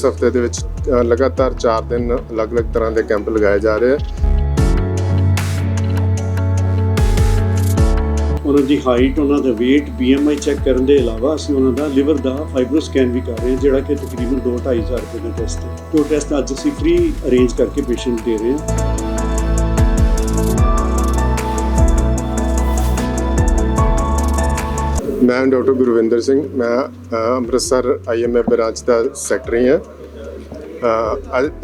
ਇਸ ਹਫ਼ਤੇ ਦੇ ਵਿੱਚ ਲਗਾਤਾਰ 4 ਦਿਨ ਅਲੱਗ-ਅਲੱਗ ਤਰ੍ਹਾਂ ਦੇ ਕੈਂਪ ਲਗਾਏ ਜਾ ਰਹੇ ਆ। ਉਹਨਾਂ ਦੀ ਹਾਈਟ ਉਹਨਾਂ ਦਾ weight BMI ਚੈੱਕ ਕਰਨ ਦੇ ਇਲਾਵਾ ਅਸੀਂ ਉਹਨਾਂ ਦਾ ਲਿਵਰ ਦਾ ਫਾਈਬਰੋ ਸਕੈਨ ਵੀ ਕਰ ਰਹੇ ਹਾਂ ਜਿਹੜਾ ਕਿ ਤਕਰੀਬਨ 2-2500 ਰੁਪਏ ਦਾ ਟੈਸਟ ਹੈ। ਉਹ ਟੈਸਟ ਅੱਜ ਅਸੀਂ ਫ੍ਰੀ ਅਰੇਂਜ ਕਰਕੇ ਪੇਸ਼ੈਂਟ ਦੇ ਰਹੇ ਹਾਂ। ਮੈਂ ਡਾਕਟਰ ਗੁਰਵਿੰਦਰ ਸਿੰਘ ਮੈਂ ਅੰਮ੍ਰਿਤਸਰ ਆਈਐਮਏ ਬ੍ਰਾਂਚ ਦਾ ਸੈਕਟਰੀ ਹਾਂ।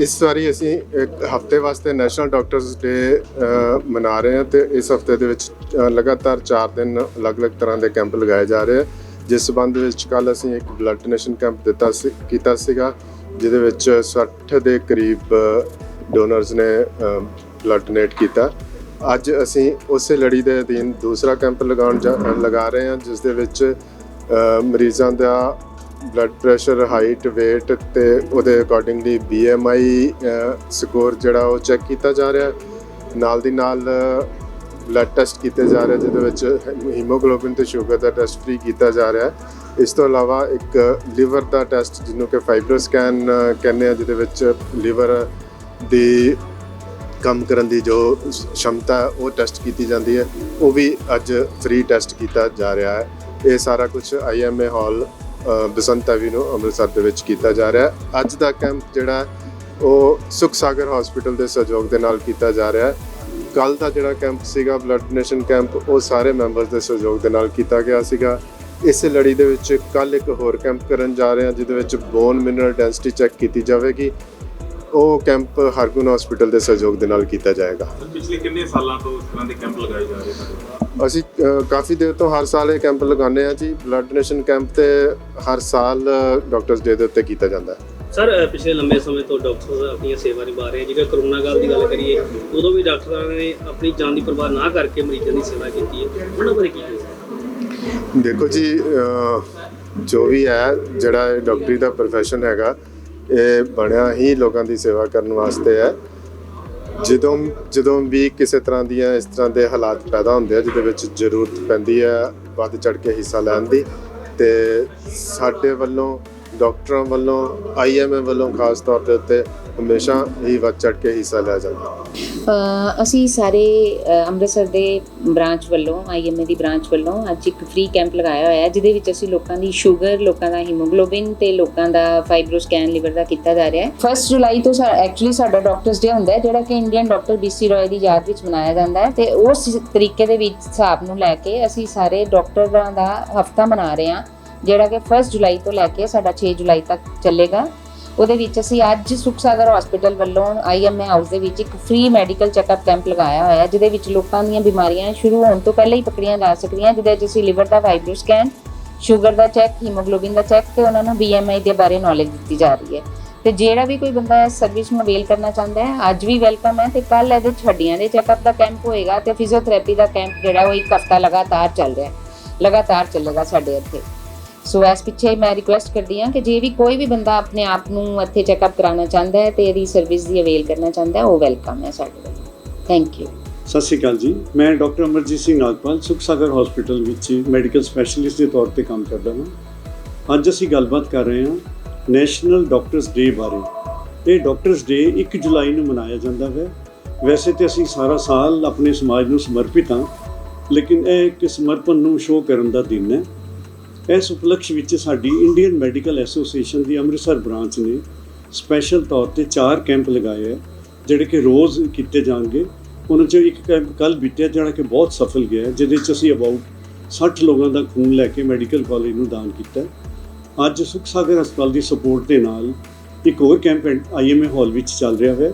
ਇਸ ਵਾਰੀ ਅਸੀਂ ਇੱਕ ਹਫ਼ਤੇ ਵਾਸਤੇ ਨੈਸ਼ਨਲ ਡਾਕਟਰਸ ਡੇ ਮਨਾ ਰਹੇ ਹਾਂ ਤੇ ਇਸ ਹਫ਼ਤੇ ਦੇ ਵਿੱਚ ਲਗਾਤਾਰ 4 ਦਿਨ ਅਲੱਗ-ਅਲੱਗ ਤਰ੍ਹਾਂ ਦੇ ਕੈਂਪ ਲਗਾਏ ਜਾ ਰਹੇ ਆ। ਜਿਸ ਸੰਬੰਧ ਵਿੱਚ ਕੱਲ ਅਸੀਂ ਇੱਕ ਬਲੱਡ ਡੋਨੇਸ਼ਨ ਕੈਂਪ ਦਿੱਤਾ ਸੀ, ਕੀਤਾ ਸੀਗਾ, ਜਿਹਦੇ ਵਿੱਚ 60 ਦੇ ਕਰੀਬ ਡੋਨਰਸ ਨੇ ਬਲੱਡ ਡੋਨੇਟ ਕੀਤਾ। ਅੱਜ ਅਸੀਂ ਉਸੇ ਲੜੀ ਦੇ ਅਧੀਨ ਦੂਸਰਾ ਕੈਂਪ ਲਗਾਉਣ ਜਾ- ਲਗਾ ਰਹੇ ਹਾਂ, ਜਿਸ ਦੇ ਵਿੱਚ ਮਰੀਜ਼ਾਂ ਦਾ ਬਲੱਡ ਪ੍ਰੈਸ਼ਰ ਹਾਈਟ weight ਤੇ ਉਹਦੇ ਅਕੋਰਡਿੰਗਲੀ BMI ਸਕੋਰ ਜਿਹੜਾ ਉਹ ਚੈੱਕ ਕੀਤਾ ਜਾ ਰਿਹਾ। ਨਾਲ ਦੀ ਨਾਲ ਬਲੱਡ ਟੈਸਟ ਕੀਤੇ ਜਾ ਰਹੇ, ਜਿਹਦੇ ਵਿੱਚ ਹੀਮੋਗਲੋਬਿਨ ਤੇ ਸ਼ੂਗਰ ਦਾ ਟੈਸਟ ਫ੍ਰੀ ਕੀਤਾ ਜਾ ਰਿਹਾ। ਇਸ ਤੋਂ ਇਲਾਵਾ ਇੱਕ ਲਿਵਰ ਦਾ ਟੈਸਟ ਜਿਹਨੂੰ ਕਿ ਫਾਈਬਰੋਸਕੈਨ ਕਹਿੰਦੇ ਆ, ਜਿਹਦੇ ਵਿੱਚ ਲਿਵਰ ਦੀ ਕੰਮ ਕਰਨ ਦੀ ਜੋ ਸ਼ਮਤਾ, ਉਹ ਟੈਸਟ ਕੀਤੀ ਜਾਂਦੀ ਹੈ। ਉਹ ਵੀ ਅੱਜ ਫ੍ਰੀ ਟੈਸਟ ਕੀਤਾ ਜਾ ਰਿਹਾ ਹੈ। ਇਹ ਸਾਰਾ ਕੁਝ ਆਈਐਮਏ ਹਾਲ ਬਸੰਤ ਨੂੰ ਅੰਮ੍ਰਿਤਸਰ ਦੇ ਵਿੱਚ ਕੀਤਾ ਜਾ ਰਿਹਾ ਹੈ। ਅੱਜ ਦਾ ਕੈਂਪ ਜਿਹੜਾ ਉਹ ਸੁਖ ਸਾਗਰ ਹਸਪੀਟਲ ਦੇ ਸਹਿਯੋਗ ਦੇ ਨਾਲ ਕੀਤਾ ਜਾ ਰਿਹਾ ਹੈ। ਕੱਲ ਦਾ ਜਿਹੜਾ ਕੈਂਪ ਸੀਗਾ ਬਲੱਡ ਡੋਨੇਸ਼ਨ ਕੈਂਪ, ਉਹ ਸਾਰੇ ਮੈਂਬਰਸ ਦੇ ਸਹਿਯੋਗ ਦੇ ਨਾਲ ਕੀਤਾ ਗਿਆ ਸੀਗਾ। ਇਸ ਲੜੀ ਦੇ ਵਿੱਚ ਕੱਲ ਇੱਕ ਹੋਰ ਕੈਂਪ ਕਰਨ ਜਾ ਰਹੇ ਹਾਂ, ਜਿਹਦੇ ਵਿੱਚ ਬੋਨ ਮਿਨਰਲ ਡੈਂਸਿਟੀ ਚੈੱਕ ਕੀਤੀ ਜਾਵੇਗੀ। ਉਹ ਕੈਂਪ ਹਰਗੁਨ ਹਸਪੀਟਲ ਦੇ ਸਹਿਯੋਗ ਦੇ ਨਾਲ ਕੀਤਾ ਜਾਏਗਾ। ਪਿਛਲੇ ਕਿੰਨੇ ਸਾਲਾਂ ਤੋਂ ਇਸ ਤਰ੍ਹਾਂ ਦੇ ਕੈਂਪ ਲਗਾਏ ਜਾ ਰਹੇ ਹਨ? ਅਸੀਂ ਕਾਫੀ ਦੇਰ ਤੋਂ ਹਰ ਸਾਲ ਇਹ ਕੈਂਪ ਲਗਾਉਂਦੇ ਆ ਜੀ। ਬਲੱਡ ਡੋਨੇਸ਼ਨ ਕੈਂਪ ਤੇ ਹਰ ਸਾਲ ਡਾਕਟਰਸ ਡੇ ਦੇ ਉੱਤੇ ਕੀਤਾ ਜਾਂਦਾ ਹੈ। ਸਰ ਪਿਛਲੇ ਲੰਬੇ ਸਮੇਂ ਤੋਂ ਡਾਕਟਰ ਆਪਣੀਆਂ ਸੇਵਾ ਨਿਭਾ ਰਹੇ ਆ ਜੇਕਰ ਕਰੋਨਾ ਕਾਲ ਦੀ ਗੱਲ ਕਰੀਏ ਉਦੋਂ ਵੀ ਡਾਕਟਰਾਂ ਨੇ ਆਪਣੀ ਜਾਨ ਦੀ ਪਰਵਾਹ ਨਾ ਕਰਕੇ ਮਰੀਜ਼ਾਂ ਦੀ ਸੇਵਾ ਕੀਤੀ ਹੈ। ਉਹਨਾਂ ਬਾਰੇ ਕੀ ਕਹੋਗੇ ਦੇਖੋ ਜੀ ਜੋ ਵੀ ਹੈ ਜਿਹੜਾ ਡਾਕਟਰੀ ਦਾ profession ਹੈਗਾ ਇਹ ਬਣਿਆ ਹੀ ਲੋਕਾਂ ਦੀ ਸੇਵਾ ਕਰਨ ਵਾਸਤੇ ਹੈ। ਜਦੋਂ ਜਦੋਂ ਵੀ ਕਿਸੇ ਤਰ੍ਹਾਂ ਦੀਆਂ ਇਸ ਤਰ੍ਹਾਂ ਦੇ ਹਾਲਾਤ ਪੈਦਾ ਹੁੰਦੇ ਆ, ਜਿਹਦੇ ਵਿੱਚ ਜ਼ਰੂਰਤ ਪੈਂਦੀ ਹੈ, ਵੱਧ ਚੜ ਕੇ ਹਿੱਸਾ ਲੈਣ ਦੀ, ਤੇ ਸਾਡੇ ਵੱਲੋਂ ਡਾਕਟਰਾਂ ਵੱਲੋਂ ਆਈਐਮਏ ਵੱਲੋਂ ਖਾਸ ਤੌਰ 'ਤੇ ਉੱਤੇ ਹਮੇਸ਼ਾ ਹੀ ਵੱਧ ਚੜ ਕੇ ਹਿੱਸਾ ਲਿਆ ਜਾਂਦਾ। ਅਸੀਂ ਸਾਰੇ ਅੰਮ੍ਰਿਤਸਰ ਦੇ ਬ੍ਰਾਂਚ ਵੱਲੋਂ ਆਈਐਮਏ ਦੀ ਬ੍ਰਾਂਚ ਵੱਲੋਂ ਅੱਜ ਇੱਕ ਫ੍ਰੀ ਕੈਂਪ ਲਗਾਇਆ ਹੋਇਆ ਹੈ, ਜਿਹਦੇ ਵਿੱਚ ਅਸੀਂ ਲੋਕਾਂ ਦੀ ਸ਼ੂਗਰ ਲੋਕਾਂ ਦਾ ਹੀਮੋਗਲੋਬਿਨ ਤੇ ਲੋਕਾਂ ਦਾ ਫਾਈਬਰੋ ਸਕੈਨ ਲਿਵਰ ਦਾ ਕੀਤਾ ਜਾ ਰਿਹਾ ਹੈ। 1 ਜੁਲਾਈ ਤੋਂ ਐਕਚੁਅਲੀ ਸਾਡਾ ਡਾਕਟਰਸ ਡੇ ਹੁੰਦਾ ਹੈ, ਜਿਹੜਾ ਕਿ Indian doctor B C Roy ਦੀ ਯਾਦ ਵਿੱਚ ਮਨਾਇਆ ਜਾਂਦਾ ਹੈ ਤੇ ਉਸ ਤਰੀਕੇ ਦੇ ਵਿੱਚ ਹਿਸਾਬ ਨੂੰ ਲੈ ਕੇ ਅਸੀਂ ਸਾਰੇ ਡਾਕਟਰਾਂ ਦਾ ਹਫਤਾ ਮਨਾ ਰਹੇ ਹਾਂ। ਜਿਹੜਾ ਕਿ 1 ਜੁਲਾਈ ਤੋਂ ਲੈ ਕੇ ਸਾਡਾ 6 ਜੁਲਾਈ ਤੱਕ ਚੱਲੇਗਾ। ਉਹਦੇ ਵਿੱਚ ਅਸੀਂ ਅੱਜ ਸੁਖ ਸਾਗਰ ਹਸਪੀਟਲ ਵੱਲੋਂ ਆਈਐਮਏ ਹਾਊਸ ਦੇ ਵਿੱਚ ਇੱਕ ਫ੍ਰੀ ਮੈਡੀਕਲ ਚੈੱਕਅਪ ਕੈਂਪ ਲਗਾਇਆ ਹੋਇਆ ਹੈ, ਜਿਹਦੇ ਵਿੱਚ ਲੋਕਾਂ ਦੀਆਂ ਬਿਮਾਰੀਆਂ ਸ਼ੁਰੂ ਹੋਣ ਤੋਂ ਪਹਿਲਾਂ ਹੀ ਪਕੜੀਆਂ ਜਾ ਸਕਦੀਆਂ, ਜਿਹਦੇ ਵਿੱਚ ਅਸੀਂ ਲਿਵਰ ਦਾ ਫਾਈਬਰੋ ਸਕੈਨ ਸ਼ੂਗਰ ਦਾ ਚੈੱਕ ਹੀਮੋਗਲੋਬਿਨ ਦਾ ਚੈੱਕ ਤੇ ਉਹਨਾਂ ਨੂੰ ਬੀਐਮਆਈ ਦੇ ਬਾਰੇ ਨੌਲੇਜ ਦਿੱਤੀ ਜਾ ਰਹੀ ਹੈ। ਤੇ ਜਿਹੜਾ ਵੀ ਕੋਈ ਬੰਦਾ ਇਸ ਸਰਵਿਸ ਨੂੰ ਅਵੇਲ ਕਰਨਾ ਚਾਹੁੰਦਾ ਹੈ, ਅੱਜ ਵੀ ਵੈਲਕਮ ਹੈ ਤੇ ਕੱਲ ਇਹਦੇ 'ਚ ਹੱਡੀਆਂ ਦੇ ਚੈੱਕਅਪ ਦਾ ਕੈਂਪ ਹੋਏਗਾ ਤੇ ਫਿਜ਼ੀਓਥੈਰੇਪੀ ਦਾ ਕੈਂਪ ਜਿਹੜਾ ਉਹ ਇੱਕ ਹਫਤਾ ਲਗਾਤਾਰ ਚੱਲ ਰਿਹਾ ਹੈ। ਲਗਾਤਾਰ ਚੱਲੇਗਾ ਸਾਡੇ ਇੱਥੇ। ਸੋ ਇਸ ਪਿੱਛੇ ਮੈਂ ਰਿਕੁਐਸਟ ਕਰਦੀ ਹਾਂ ਕਿ ਜੇ ਵੀ ਕੋਈ ਵੀ ਬੰਦਾ ਆਪਣੇ ਆਪ ਨੂੰ ਇੱਥੇ ਚੈੱਕਅਪ ਕਰਾਉਣਾ ਚਾਹੁੰਦਾ ਹੈ ਤੇ ਇਹਦੀ ਸਰਵਿਸ ਦੀ ਅਵੇਲ ਕਰਨਾ ਚਾਹੁੰਦਾ ਹੈ, ਉਹ ਵੈਲਕਮ ਹੈ ਸਾਡੇ ਵੱਲੋਂ ਥੈਂਕ ਯੂ ਸਤਿ ਸ਼੍ਰੀ ਅਕਾਲ ਜੀ। ਮੈਂ ਡਾਕਟਰ ਅਮਰਜੀਤ ਸਿੰਘ ਨਾਗਪਾਲ ਸੁਖ ਸਾਗਰ ਹਸਪੀਟਲ ਵਿੱਚ ਮੈਡੀਕਲ ਸਪੈਸ਼ਲਿਸਟ ਦੇ ਤੌਰ ਤੇ ਕੰਮ ਕਰਦਾ ਹਾਂ। ਅੱਜ ਅਸੀਂ ਗੱਲਬਾਤ ਕਰ ਰਹੇ ਹਾਂ ਨੈਸ਼ਨਲ ਡਾਕਟਰਸ ਡੇ ਬਾਰੇ। ਇਹ ਡਾਕਟਰਸ ਡੇ 1 ਜੁਲਾਈ ਨੂੰ ਮਨਾਇਆ ਜਾਂਦਾ ਹੈ। ਵੈਸੇ ਤੇ ਅਸੀਂ ਸਾਰਾ ਸਾਲ ਆਪਣੇ ਸਮਾਜ ਨੂੰ ਸਮਰਪਿਤ ਹਾਂ, ਲੇਕਿਨ ਇਹ ਇੱਕ ਸਮਰਪਣ ਨੂੰ ਸ਼ੋਅ ਕਰਨ ਦਾ ਦਿਨ ਹੈ। ਇਸ ਉਪਲਕਸ਼ ਵਿੱਚ ਸਾਡੀ ਇੰਡੀਅਨ ਮੈਡੀਕਲ ਐਸੋਸੀਏਸ਼ਨ ਦੀ ਅੰਮ੍ਰਿਤਸਰ ਬ੍ਰਾਂਚ ਨੇ ਸਪੈਸ਼ਲ ਤੌਰ ਤੇ ਚਾਰ ਕੈਂਪ ਲਗਾਏ ਹੈ ਜਿਹੜੇ ਕਿ ਰੋਜ਼ ਕੀਤੇ ਜਾਣਗੇ। ਉਹਨਾਂ ਚੋਂ ਇੱਕ ਕੈਂਪ ਕੱਲ ਬੀਤਿਆ, ਜਿਹੜਾ ਕਿ ਬਹੁਤ ਸਫਲ ਗਿਆ ਜਿਹਦੇ ਵਿੱਚ ਅਸੀਂ ਅਬਾਊਟ 60 ਲੋਕਾਂ ਦਾ ਖੂਨ ਲੈ ਕੇ ਮੈਡੀਕਲ ਕਾਲਜ ਨੂੰ ਦਾਨ ਕੀਤਾ ਅੱਜ ਸੁਖ ਸਾਗਰ ਹਸਪਤਾਲ ਦੀ ਸਪੋਰਟ ਦੇ ਨਾਲ ਇੱਕ ਹੋਰ ਕੈਂਪ ਆਈਐਮਏ ਹਾਲ ਵਿੱਚ ਚੱਲ ਰਿਹਾ ਹੈ।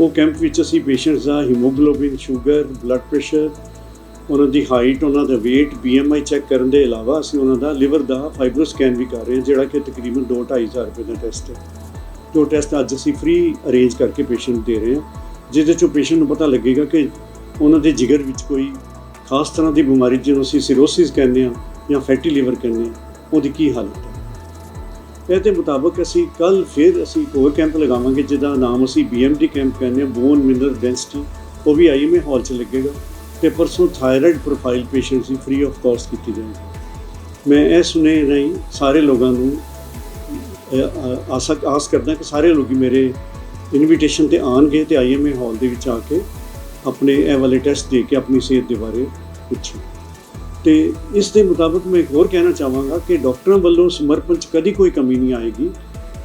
ਉਹ ਕੈਂਪ ਵਿੱਚ ਅਸੀਂ ਪੇਸ਼ੈਂਟਸ ਦਾ ਹੀਮੋਗਲੋਬਿਨ ਸ਼ੂਗਰ ਬਲੱਡ ਪ੍ਰੈਸ਼ਰ ਉਹਨਾਂ ਦੀ ਹਾਈਟ ਉਹਨਾਂ ਦਾ weight BMI ਚੈੱਕ ਕਰਨ ਦੇ ਇਲਾਵਾ ਅਸੀਂ ਉਹਨਾਂ ਦਾ ਲਿਵਰ ਦਾ ਫਾਈਬਰੋ ਸਕੈਨ ਵੀ ਕਰ ਰਹੇ ਹਾਂ, ਜਿਹੜਾ ਕਿ ਤਕਰੀਬਨ 2-2500 ਰੁਪਏ ਦਾ ਟੈਸਟ ਹੈ। ਜੋ ਟੈਸਟ ਅੱਜ ਅਸੀਂ ਫ੍ਰੀ ਅਰੇਂਜ ਕਰਕੇ ਪੇਸ਼ੈਂਟ ਦੇ ਰਹੇ ਹਾਂ, ਜਿਹਦੇ ਚੋਂ ਪੇਸ਼ੈਂਟ ਨੂੰ ਪਤਾ ਲੱਗੇਗਾ ਕਿ ਉਹਨਾਂ ਦੇ ਜਿਗਰ ਵਿੱਚ ਕੋਈ ਖਾਸ ਤਰ੍ਹਾਂ ਦੀ ਬਿਮਾਰੀ, ਜਿਹਨੂੰ ਅਸੀਂ ਸਿਰੋਸਿਸ ਕਹਿੰਦੇ ਹਾਂ ਜਾਂ ਫੈਟੀ ਲਿਵਰ ਕਹਿੰਦੇ ਹਾਂ, ਉਹਦੀ ਕੀ ਹਾਲਤ ਹੈ। ਇਹਦੇ ਮੁਤਾਬਕ ਅਸੀਂ ਕੱਲ ਫਿਰ ਅਸੀਂ ਇੱਕ ਹੋਰ ਕੈਂਪ ਲਗਾਵਾਂਗੇ, ਜਿਹਦਾ ਨਾਮ ਅਸੀਂ BMD ਕੈਂਪ ਕਹਿੰਦੇ ਹਾਂ ਬੋਨ ਮਿਨਰਲ ਡੈਂਸਿਟੀ ਉਹ ਵੀ ਆਈਐਮਏ ਹਾਲ 'ਚ ਲੱਗੇਗਾ। ਤੇ ਪਰਸੋਂ ਥਾਇਰਾਇਡ ਪ੍ਰੋਫਾਈਲ ਪੇਸ਼ੈਂਟਸ ਦੀ ਫ੍ਰੀ ਆਫ ਕਾਸਟ ਕੀਤੀ ਜਾਏਗੀ ਮੈਂ ਇਹ ਸੁਨੇ ਨਹੀਂ ਸਾਰੇ ਲੋਕਾਂ ਨੂੰ ਅ, ਆਸਾ ਆਸ ਕਰਦਾ ਕਿ ਸਾਰੇ ਲੋਕੀ ਮੇਰੇ ਇਨਵੀਟੇਸ਼ਨ ਤੇ ਆਣਗੇ ਤੇ ਆਈਐਮਏ ਹਾਲ ਦੇ ਵਿੱਚ ਆ ਕੇ ਆਪਣੇ ਇਹ ਵਾਲੇ ਟੈਸਟ ਦੇ ਕੇ ਆਪਣੀ ਸਿਹਤ ਦੇ ਬਾਰੇ ਪੁੱਛਣ। ਤੇ ਇਸ ਦੇ ਮੁਤਾਬਕ ਮੈਂ ਇੱਕ ਹੋਰ ਕਹਿਣਾ ਚਾਹਾਂਗਾ ਕਿ ਡਾਕਟਰਾਂ ਵੱਲੋਂ ਸਮਰਪਣ 'ਚ ਕਦੀ ਕੋਈ ਕਮੀ ਨਹੀਂ ਆਏਗੀ।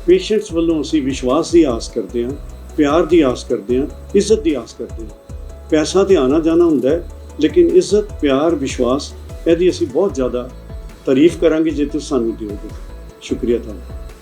ਪੇਸ਼ੈਂਟਸ ਵੱਲੋਂ ਅਸੀਂ ਵਿਸ਼ਵਾਸ ਦੀ ਆਸ ਕਰਦੇ ਹਾਂ ਪਿਆਰ ਦੀ ਆਸ ਕਰਦੇ ਹਾਂ ਇੱਜ਼ਤ ਦੀ ਆਸ ਕਰਦੇ ਹਾਂ। ਪੈਸਾ ਤੇ ਆਣਾ ਜਾਣਾ ਹੁੰਦਾ ਲੇਕਿਨ ਇੱਜ਼ਤ, ਪਿਆਰ, ਵਿਸ਼ਵਾਸ, ਇਹਦੀ ਅਸੀਂ ਬਹੁਤ ਜ਼ਿਆਦਾ ਤਾਰੀਫ ਕਰਾਂਗੇ ਜੇ ਤੁਸੀਂ ਸਾਨੂੰ ਦਿਓਗੇ। ਸ਼ੁਕਰੀਆ ਤੁਹਾਨੂੰ